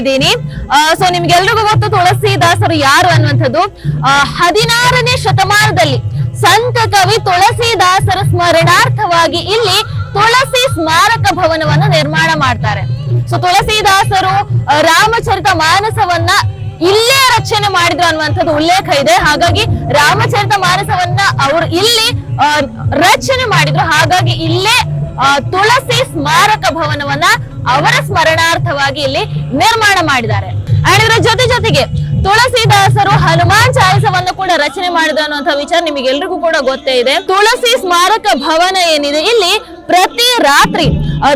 ಇದ್ದೀನಿ. ಸೊ ನಿಮ್ಗೆಲ್ರಿಗೂ ಗೊತ್ತು, ತುಳಸಿದಾಸರು ಯಾರು ಅನ್ನುವಂಥದ್ದು? ಹದಿನಾರನೇ ಶತಮಾನದಲ್ಲಿ ಸಂತ ಕವಿ ತುಳಸಿದಾಸರ ಸ್ಮರಣಾರ್ಥವಾಗಿ ಇಲ್ಲಿ ತುಳಸಿ ಸ್ಮಾರಕ ಭವನವನ್ನು ನಿರ್ಮಾಣ ಮಾಡ್ತಾರೆ. ಸೊ ತುಳಸಿದಾಸರು ರಾಮಚರಿತ ಮಾನಸವನ್ನ ಇಲ್ಲೇ ರಚನೆ ಮಾಡಿದ್ರು ಅನ್ನುವಂಥದ್ದು ಉಲ್ಲೇಖ ಇದೆ. ಹಾಗಾಗಿ ರಾಮಚರಿತ ಮಾನಸವನ್ನ ಅವರು ಇಲ್ಲಿ ರಚನೆ ಮಾಡಿದ್ರು. ಹಾಗಾಗಿ ಇಲ್ಲೇ ತುಳಸಿ ಸ್ಮಾರಕ ಭವನವನ್ನ ಅವರ ಸ್ಮರಣಾರ್ಥವಾಗಿ ಇಲ್ಲಿ ನಿರ್ಮಾಣ ಮಾಡಿದ್ದಾರೆ. ಅಂಡ್ ಇದರ ಜೊತೆ ಜೊತೆಗೆ ತುಳಸಿದಾಸರು ಹನುಮಾನ್ ಚಾಲಿಸವನ್ನು ಕೂಡ ರಚನೆ ಮಾಡಿದ್ರು ಅನ್ನುವಂಥ ವಿಚಾರ ನಿಮಗೆಲ್ರಿಗೂ ಕೂಡ ಗೊತ್ತೇ ಇದೆ. ತುಳಸಿ ಸ್ಮಾರಕ ಭವನ ಏನಿದೆ? ಇಲ್ಲಿ ಪ್ರತಿ ರಾತ್ರಿ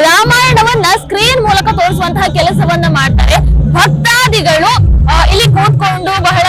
ರಾಮಾಯಣವನ್ನ ಸ್ಕ್ರೀನ್ ಮೂಲಕ ತೋರಿಸುವಂತಹ ಕೆಲಸವನ್ನ ಮಾಡ್ತಾರೆ. ಭಕ್ತಾದಿಗಳು ಇಲ್ಲಿ ಕೂತ್ಕೊಂಡು ಬಹಳ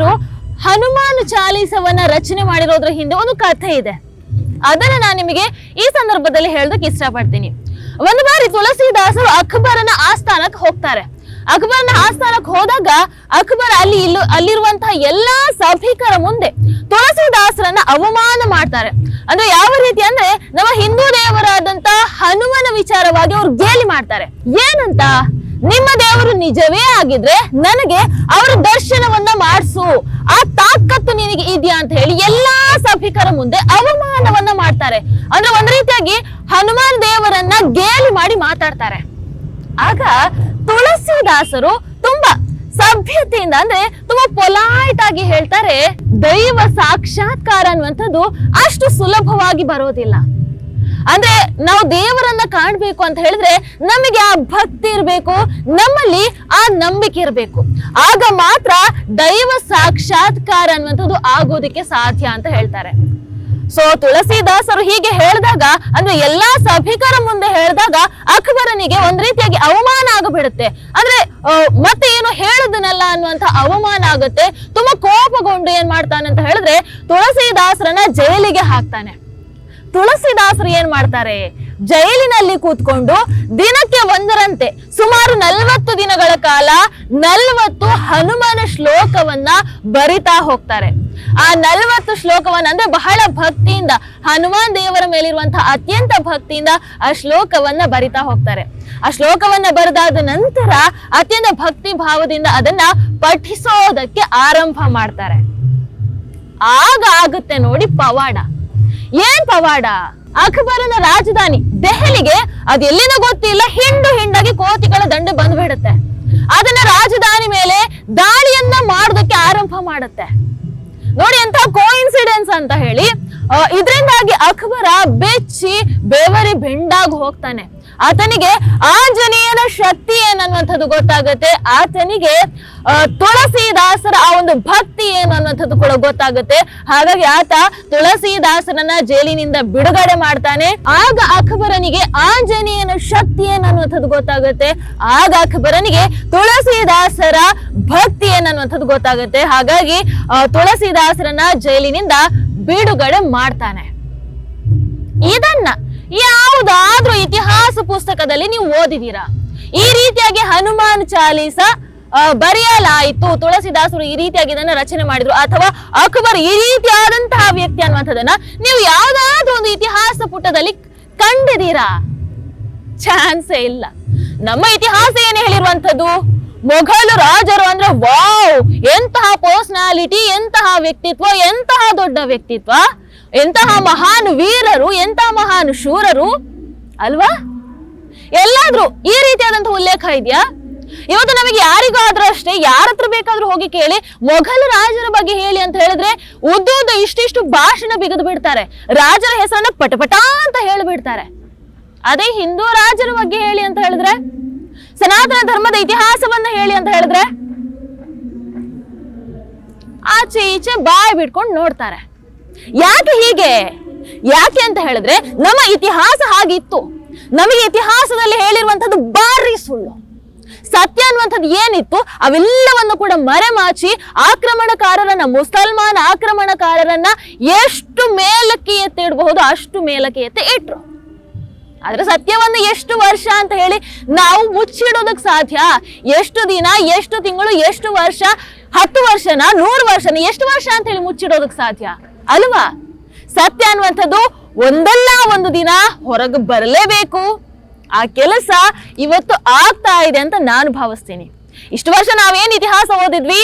ತುಳಸಿದಾಸರು ಹನುಮಾನ್ ಚಾಲೀಸವನ್ನ ರಚನೆ ಮಾಡಿರೋದ್ರ ಹಿಂದೆ ಒಂದು ಕಥೆ ಇದೆ. ಅದನ್ನ ನಾನು ನಿಮಗೆ ಈ ಸಂದರ್ಭದಲ್ಲಿ ಹೇಳೋದಕ್ಕೆ ಇಷ್ಟಪಡ್ತೀನಿ. ಒಂದು ಬಾರಿ ತುಳಸಿದಾಸರು ಅಕ್ಬರನ ಆಸ್ಥಾನಕ್ಕೆ ಹೋಗ್ತಾರೆ. ಅಕ್ಬರನ ಆಸ್ಥಾನಕ್ಕೆ ಹೋದಾಗ ಅಕ್ಬರ್ ಅಲ್ಲಿ ಇಲ್ಲೂ ಅಲ್ಲಿರುವಂತಹ ಎಲ್ಲಾ ಸಭಿಕರ ಮುಂದೆ ತುಳಸಿದಾಸರನ್ನ ಅವಮಾನ ಮಾಡ್ತಾರೆ. ಅಂದ್ರೆ ಯಾವ ರೀತಿ ಅಂದ್ರೆ ನಮ್ಮ ಹಿಂದೂ ದೇವರಾದಂತ ಹನುಮನ ವಿಚಾರವಾಗಿ ಅವ್ರು ಗೇಲಿ ಮಾಡ್ತಾರೆ. ಏನಂತ? ನಿಮ್ಮ ದೇವರು ನಿಜವೇ ಆಗಿದ್ರೆ ನನಗೆ ಅವರ ದರ್ಶನವನ್ನ ಮಾಡಿಸು. ಆ ತಾಕತ್ತು ನಿನಗೆ ಇದೆಯಾ ಅಂತ ಹೇಳಿ ಎಲ್ಲಾ ಸಭಿಕರ ಮುಂದೆ ಅವಮಾನವನ್ನ ಮಾಡ್ತಾರೆ. ಅಂದ್ರೆ ಒಂದ್ ರೀತಿಯಾಗಿ ಹನುಮಾನ್ ದೇವರನ್ನ ಗೇಲಿ ಮಾಡಿ ಮಾತಾಡ್ತಾರೆ. ಆಗ ತುಳಸಿದಾಸರು ತುಂಬಾ ಸಭ್ಯತೆಯಿಂದ ಅಂದ್ರೆ ತುಂಬಾ ಪೊಲೈಟ್ ಆಗಿ ಹೇಳ್ತಾರೆ, ದೈವ ಸಾಕ್ಷಾತ್ಕಾರ ಅನ್ನುವಂಥದ್ದು ಅಷ್ಟು ಸುಲಭವಾಗಿ ಬರೋದಿಲ್ಲ. ಅಂದ್ರೆ ನಾವು ದೇವರನ್ನ ಕಾಣ್ಬೇಕು ಅಂತ ಹೇಳಿದ್ರೆ ನಮಗೆ ಆ ಭಕ್ತಿ ಇರಬೇಕು, ನಮ್ಮಲ್ಲಿ ಆ ನಂಬಿಕೆ ಇರಬೇಕು. ಆಗ ಮಾತ್ರ ದೈವ ಸಾಕ್ಷಾತ್ಕಾರ ಅನ್ನುವಂಥದ್ದು ಆಗೋದಿಕ್ಕೆ ಸಾಧ್ಯ ಅಂತ ಹೇಳ್ತಾರೆ. ಸೊ ತುಳಸಿದಾಸರು ಹೀಗೆ ಹೇಳಿದಾಗ, ಅಂದ್ರೆ ಎಲ್ಲಾ ಸಭಿಕರ ಮುಂದೆ ಹೇಳಿದಾಗ ಅಕ್ಬರನಿಗೆ ಒಂದ್ ರೀತಿಯಾಗಿ ಅವಮಾನ ಆಗಬಿಡುತ್ತೆ. ಅಂದ್ರೆ ಮತ್ತೆ ಏನು ಹೇಳುದನಲ್ಲ ಅನ್ನುವಂತ ಅವಮಾನ ಆಗುತ್ತೆ. ತುಂಬಾ ಕೋಪಗೊಂಡು ಏನ್ ಮಾಡ್ತಾನೆ ಅಂತ ಹೇಳಿದ್ರೆ ತುಳಸಿದಾಸರನ್ನ ಜೈಲಿಗೆ ಹಾಕ್ತಾನೆ. ತುಳಸಿದಾಸರು ಏನ್ ಮಾಡ್ತಾರೆ? ಜೈಲಿನಲ್ಲಿ ಕೂತ್ಕೊಂಡು ದಿನಕ್ಕೆ ಒಂದರಂತೆ ಸುಮಾರು ನಲವತ್ತು ದಿನಗಳ ಕಾಲ ನಲವತ್ತು ಹನುಮನ ಶ್ಲೋಕವನ್ನ ಬರಿತಾ ಹೋಗ್ತಾರೆ. ಆ ನಲವತ್ತು ಶ್ಲೋಕವನ್ನ ಅಂದ್ರೆ ಬಹಳ ಭಕ್ತಿಯಿಂದ, ಹನುಮಾನ್ ದೇವರ ಮೇಲಿರುವಂತಹ ಅತ್ಯಂತ ಭಕ್ತಿಯಿಂದ ಆ ಶ್ಲೋಕವನ್ನ ಬರಿತಾ ಹೋಗ್ತಾರೆ. ಆ ಶ್ಲೋಕವನ್ನ ಬರೆದಾದ ನಂತರ ಅತ್ಯಂತ ಭಕ್ತಿ ಭಾವದಿಂದ ಅದನ್ನ ಪಠಿಸೋದಕ್ಕೆ ಆರಂಭ ಮಾಡ್ತಾರೆ. ಆಗ ಆಗುತ್ತೆ ನೋಡಿ ಪವಾಡ. ಏನ್ ಪವಾಡ? ಅಕ್ಬರನ ರಾಜಧಾನಿ ದೆಹಲಿಗೆ ಅದ ಎಲ್ಲಿಂದ ಗೊತ್ತಿಲ್ಲ, ಹಿಂಡು ಹಿಂಡಾಗಿ ಕೋತಿಗಳ ದಂಡೆ ಬಂದ್ಬಿಡುತ್ತೆ ಅದನ್ನ ರಾಜಧಾನಿ ಮೇಲೆ ದಾಳಿಯನ್ನ ಮಾಡೋದಕ್ಕೆ ಆರಂಭ ಮಾಡುತ್ತೆ. ನೋಡಿ ಎಂತ ಕೋಇನ್ಸಿಡೆನ್ಸ್ ಅಂತ ಹೇಳಿ ಇದ್ರಿಂದಾಗಿ ಅಕ್ಬರ ಬೆಚ್ಚಿ ಬೆವರಿ ಬೆಂಡಾಗಿ ಹೋಗ್ತಾನೆ. ಆತನಿಗೆ ಆಂಜನೇಯನ ಶಕ್ತಿ ಏನನ್ನುವಂಥದ್ದು ಗೊತ್ತಾಗುತ್ತೆ? ಆತನಿಗೆ ತುಳಸಿ ತುಳಸಿದಾಸರ ಆ ಒಂದು ಭಕ್ತಿ ಏನು ಅನ್ನುವಂಥದ್ದು ಕೂಡ ಗೊತ್ತಾಗುತ್ತೆ. ಹಾಗಾಗಿ ಆತ ತುಳಸಿದಾಸರನ್ನ ಜೈಲಿನಿಂದ ಬಿಡುಗಡೆ ಮಾಡ್ತಾನೆ. ಆಗ ಅಕ್ಬರನಿಗೆ ಆಂಜನೇಯನ ಶಕ್ತಿ ಏನು ಅನ್ನುವಂಥದ್ದು ಗೊತ್ತಾಗುತ್ತೆ? ಆಗ ಅಕ್ಬರನಿಗೆ ತುಳಸಿದಾಸರ ಭಕ್ತಿ ಏನನ್ನುವಂಥದ್ದು ಗೊತ್ತಾಗುತ್ತೆ? ಹಾಗಾಗಿ ತುಳಸಿದಾಸರನ್ನ ಜೈಲಿನಿಂದ ಬಿಡುಗಡೆ ಮಾಡ್ತಾನೆ. ಇದನ್ನ ಯಾವುದಾದ್ರೂ ಪುಸ್ತಕದಲ್ಲಿ ನೀವು ಓದಿದೀರಾ ಈ ರೀತಿಯಾಗಿ ಹನುಮಾನ್ ಚಾಲೀಸ ಬರೆಯಲಾಯಿತು. ತುಳಸಿದಾಸರು ಈ ರೀತಿಯಾಗಿ ಇದನ್ನ ರಚನೆ ಮಾಡಿದ್ರು. ಅಥವಾ ಅಕ್ಬರ್ ಈ ರೀತಿಯಾದಂತಹ ವ್ಯಕ್ತಿ ಅನ್ನುವಂಥದ್ದನ್ನ ನೀವು ಯಾವ್ದಾದ್ರು ಒಂದು ಇತಿಹಾಸ ಪುಟದಲ್ಲಿ ಕಂಡಿದ್ದೀರಾ? ಚಾನ್ಸೇ ಇಲ್ಲ. ನಮ್ಮ ಇತಿಹಾಸ ಏನು ಹೇಳಿರುವಂಥದ್ದು? ಮೊಘಲು ರಾಜರು ಅಂದ್ರೆ ವಾವ್! ಎಂತಹ ಪರ್ಸನಾಲಿಟಿ, ಎಂತಹ ವ್ಯಕ್ತಿತ್ವ, ಎಂತಹ ದೊಡ್ಡ ವ್ಯಕ್ತಿತ್ವ, ಎಂತಹ ಮಹಾನ್ ವೀರರು, ಎಂತಹ ಮಹಾನ್ ಶೂರರು, ಅಲ್ವಾ? ಎಲ್ಲಾದ್ರೂ ಈ ರೀತಿಯಾದಂತಹ ಉಲ್ಲೇಖ ಇದೆಯಾ? ಇವತ್ತು ನಮಗೆ ಯಾರಿಗಾದ್ರೂ ಅಷ್ಟೇ, ಯಾರ ಹತ್ರ ಬೇಕಾದ್ರೂ ಹೋಗಿ ಕೇಳಿ, ಮೊಘಲ್ ರಾಜರ ಬಗ್ಗೆ ಹೇಳಿ ಅಂತ ಹೇಳಿದ್ರೆ ಉದ್ದುದ್ದ ಇಷ್ಟಿಷ್ಟು ಭಾಷಣ ಬಿಗಿದು ಬಿಡ್ತಾರೆ. ರಾಜರ ಹೆಸರನ್ನ ಪಟಪಟ ಅಂತ ಹೇಳಿಬಿಡ್ತಾರೆ ಅದೇ ಹಿಂದೂ ರಾಜರ ಬಗ್ಗೆ ಹೇಳಿ ಅಂತ ಹೇಳಿದ್ರೆ? ಸನಾತನ ಧರ್ಮದ ಇತಿಹಾಸವನ್ನ ಹೇಳಿ ಅಂತ ಹೇಳಿದ್ರೆ? ಆಚೆ ಈಚೆ ಬಾಯಿ ಬಿಟ್ಕೊಂಡು ನೋಡ್ತಾರೆ. ಯಾಕೆ ಹೀಗೆ? ಯಾಕೆ ಅಂತ ಹೇಳಿದ್ರೆ, ನಮ್ಮ ಇತಿಹಾಸ ಹಾಗಿತ್ತು. ನಮಗೆ ಇತಿಹಾಸದಲ್ಲಿ ಹೇಳಿರುವಂತದ್ದು ಬಾರಿ ಸುಳ್ಳು. ಸತ್ಯ ಅನ್ನುವಂಥದ್ದು ಏನಿತ್ತು, ಅವೆಲ್ಲವನ್ನು ಕೂಡ ಮರೆಮಾಚಿ ಆಕ್ರಮಣಕಾರರನ್ನ, ಮುಸಲ್ಮಾನ್ ಆಕ್ರಮಣಕಾರರನ್ನ ಎಷ್ಟು ಮೇಲಕ್ಕೆ ಎತ್ತಿ ಇಡಬಹುದು ಅಷ್ಟು ಮೇಲಕ್ಕೆ ಎತ್ತಿ ಇಟ್ರು. ಆದ್ರೆ ಸತ್ಯವನ್ನು ಎಷ್ಟು ವರ್ಷ ಅಂತ ಹೇಳಿ ನಾವು ಮುಚ್ಚಿಡೋದಕ್ಕೆ ಸಾಧ್ಯ? ಎಷ್ಟು ದಿನ, ಎಷ್ಟು ತಿಂಗಳು, ಎಷ್ಟು ವರ್ಷ, ಹತ್ತು ವರ್ಷನ, ನೂರು ವರ್ಷನ, ಎಷ್ಟು ವರ್ಷ ಅಂತ ಹೇಳಿ ಮುಚ್ಚಿಡೋದಕ್ಕೆ ಸಾಧ್ಯ? ಅಲ್ವಾ? ಸತ್ಯ ಅನ್ನುವಂಥದ್ದು ಒಂದಲ್ಲ ಒಂದು ದಿನ ಹೊರಗೆ ಬರಲೇಬೇಕು. ಆ ಕೆಲಸ ಇವತ್ತು ಆಗ್ತಾ ಇದೆ ಅಂತ ನಾನು ಭಾವಿಸ್ತೀನಿ. ಇಷ್ಟು ವರ್ಷ ನಾವೇನು ಇತಿಹಾಸ ಓದಿದ್ವಿ?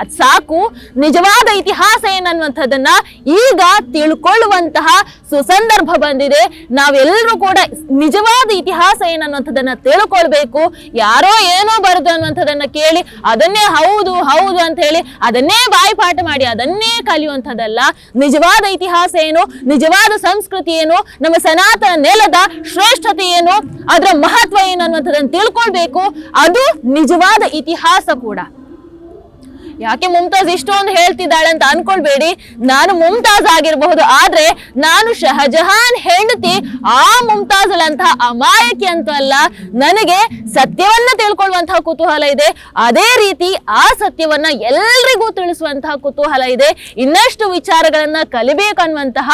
ಅದ್ ಸಾಕು. ನಿಜವಾದ ಇತಿಹಾಸ ಏನನ್ನುವಂಥದ್ದನ್ನ ಈಗ ತಿಳ್ಕೊಳ್ಳುವಂತಹ ಸುಸಂದರ್ಭ ಬಂದಿದೆ. ನಾವೆಲ್ಲರೂ ಕೂಡ ನಿಜವಾದ ಇತಿಹಾಸ ಏನನ್ನುವಂಥದ್ದನ್ನ ತಿಳ್ಕೊಳ್ಬೇಕು. ಯಾರೋ ಏನೋ ಬರುದು ಅನ್ನುವಂಥದ್ದನ್ನ ಕೇಳಿ, ಅದನ್ನೇ ಹೌದು ಹೌದು ಅಂತ ಹೇಳಿ, ಅದನ್ನೇ ಬಾಯಿಪಾಠ ಮಾಡಿ, ಅದನ್ನೇ ಕಲಿಯುವಂಥದ್ದಲ್ಲ. ನಿಜವಾದ ಇತಿಹಾಸ ಏನು? ನಿಜವಾದ ಸಂಸ್ಕೃತಿ ಏನು? ನಮ್ಮ ಸನಾತನ ನೆಲದ ಶ್ರೇಷ್ಠತೆ ಏನು? ಅದರ ಮಹತ್ವ ಏನು ಅನ್ನುವಂಥದ್ದನ್ನು ತಿಳ್ಕೊಳ್ಬೇಕು. ಅದು ನಿಜವಾದ ಇತಿಹಾಸ ಕೂಡ. ಯಾಕೆ ಮುಮ್ತಾಜ್ ಇಷ್ಟೊಂದು ಹೇಳ್ತಿದ್ದಾಳೆ ಅಂತ ಅನ್ಕೊಳ್ಬೇಡಿ. ನಾನು ಮುಮ್ತಾಜ್ ಆಗಿರಬಹುದು, ಆದ್ರೆ ನಾನು ಶಹಜಹಾನ್ ಹೆಂಡತಿ, ಆ ಮುಮ್ತಾಜ್ಗಳಂತಹ ಅಮಾಯಕಿ ಅಂತ ಅಲ್ಲ, ನನಗೆ ಸತ್ಯವನ್ನ ತಿಳ್ಕೊಳ್ಳುವಂತಹ ಕುತೂಹಲ ಇದೆ. ಅದೇ ರೀತಿ ಆ ಸತ್ಯವನ್ನ ಎಲ್ರಿಗೂ ತಿಳಿಸುವಂತಹ ಕುತೂಹಲ ಇದೆ. ಇನ್ನಷ್ಟು ವಿಚಾರಗಳನ್ನ ಕಲಿಬೇಕನ್ನುವಂತಹ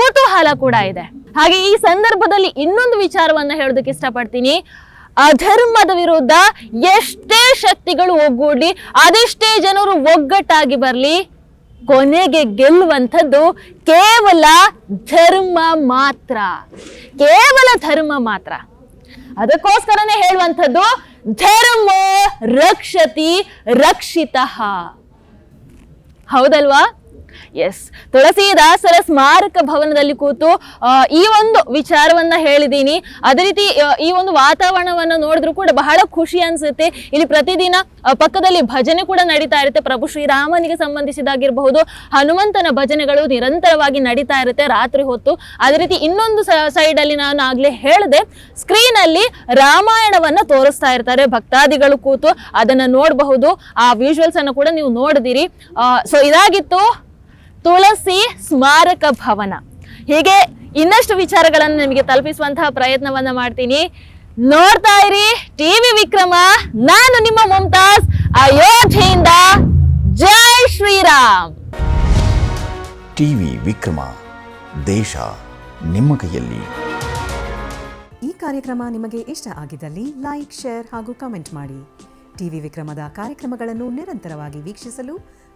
ಕುತೂಹಲ ಕೂಡ ಇದೆ. ಹಾಗೆ ಈ ಸಂದರ್ಭದಲ್ಲಿ ಇನ್ನೊಂದು ವಿಚಾರವನ್ನ ಹೇಳೋದಕ್ಕೆ ಇಷ್ಟಪಡ್ತೀನಿ. ಅಧರ್ಮದ ವಿರುದ್ಧ ಎಷ್ಟೇ ಶಕ್ತಿಗಳು ಒಗ್ಗೂಡಿ ಅದೆಷ್ಟೇ ಜನರು ಒಗ್ಗಟ್ಟಾಗಿ ಬರಲಿ, ಕೊನೆಗೆ ಗೆಲ್ಲುವಂಥದ್ದು ಕೇವಲ ಧರ್ಮ ಮಾತ್ರ. ಕೇವಲ ಧರ್ಮ ಮಾತ್ರ. ಅದಕ್ಕೋಸ್ಕರನೇ ಹೇಳುವಂಥದ್ದು, ಧರ್ಮ ರಕ್ಷತಿ ರಕ್ಷಿತಃ. ಹೌದಲ್ವಾ? ಎಸ್ ತುಳಸಿದಾಸರ ಸ್ಮಾರಕ ಭವನದಲ್ಲಿ ಕೂತು ಈ ಒಂದು ವಿಚಾರವನ್ನ ಹೇಳಿದ್ದೀನಿ ಅದೇ ರೀತಿ ಈ ಒಂದು ವಾತಾವರಣವನ್ನು ನೋಡಿದ್ರು ಕೂಡ ಬಹಳ ಖುಷಿ ಅನ್ಸುತ್ತೆ. ಇಲ್ಲಿ ಪ್ರತಿದಿನ ಪಕ್ಕದಲ್ಲಿ ಭಜನೆ ಕೂಡ ನಡೀತಾ ಇರುತ್ತೆ. ಪ್ರಭು ಶ್ರೀರಾಮನಿಗೆ ಸಂಬಂಧಿಸಿದಾಗಿರಬಹುದು ಹನುಮಂತನ ಭಜನೆಗಳು ನಿರಂತರವಾಗಿ ನಡೀತಾ ಇರುತ್ತೆ ರಾತ್ರಿ ಹೊತ್ತು. ಅದೇ ರೀತಿ ಇನ್ನೊಂದು ಸೈಡ್ ಅಲ್ಲಿ ನಾನು ಆಗ್ಲೇ ಹೇಳಿದೆ ಸ್ಕ್ರೀನ್ ಅಲ್ಲಿ ರಾಮಾಯಣವನ್ನ ತೋರಿಸ್ತಾ ಇರ್ತಾರೆ. ಭಕ್ತಾದಿಗಳು ಕೂತು ಅದನ್ನ ನೋಡಬಹುದು. ಆ ವಿಜುವಲ್ಸ್ ಅನ್ನು ಕೂಡ ನೀವು ನೋಡಿದಿರಿ. ಸೊ ಇದಾಗಿತ್ತು. ತುಳಸಿ ಸ್ಮಾರಕ ಭವನ. ಹೀಗೆ ಇನ್ನಷ್ಟು ವಿಚಾರಗಳನ್ನು ನಿಮಗೆ ತಲುಪಿಸುವಂತಹ ಪ್ರಯತ್ನವನ್ನ ಮಾಡ್ತೀನಿ. ನೋಡ್ತಾ ಇರಿ ಟಿವಿ ವಿಕ್ರಮ ನಾನು ನಿಮ್ಮ ಮುಮ್ತಾಜ್ ಅಯೋಧ್ಯೆಯಿಂದ ಜೈ ಶ್ರೀರಾಮ್. ಟಿವಿ ವಿಕ್ರಮ ದೇಶ ನಿಮ್ಮ ಕೈಯಲ್ಲಿ. ಈ ಕಾರ್ಯಕ್ರಮ ನಿಮಗೆ ಇಷ್ಟ ಆಗಿದ್ದಲ್ಲಿ ಲೈಕ್ ಶೇರ್ ಹಾಗೂ ಕಮೆಂಟ್ ಮಾಡಿ. ಟಿವಿ ವಿಕ್ರಮದ ಕಾರ್ಯಕ್ರಮಗಳನ್ನು ನಿರಂತರವಾಗಿ ವೀಕ್ಷಿಸಲು